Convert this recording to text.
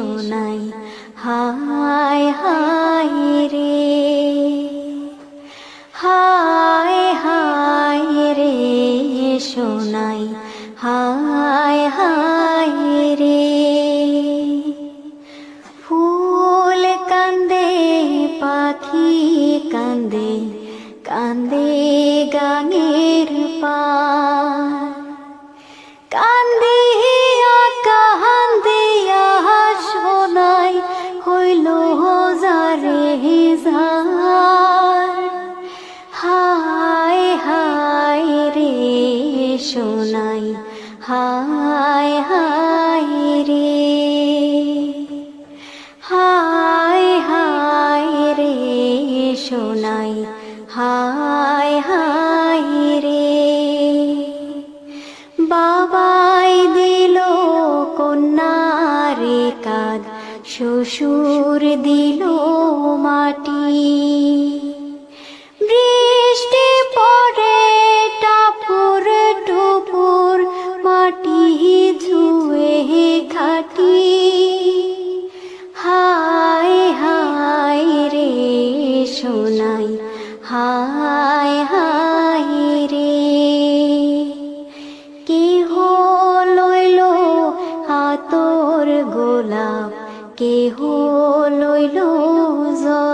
সোনাই হায় হায় রে। হায় হায় রে সোনাই। হায় হায় রে। ফুল কান্দে, পাখি কান্দে কান্দে গাঙের পার যার হায় হায় রে সোনাই, হায় হায় রে, হায় হায় রে সোনাই, হায় হায় রে। বাবাই দিল কন্যারে কাঁদ শ্বশুর দিল মাটি। বৃষ্টি পড়ে, টাপুর টুপুর, মাটি ধুয়ে খাটি হায় হায় রে সোনাই, হায় হায় রে। কেহ লইল হাতর গোলাপ, কেহ লইল জল।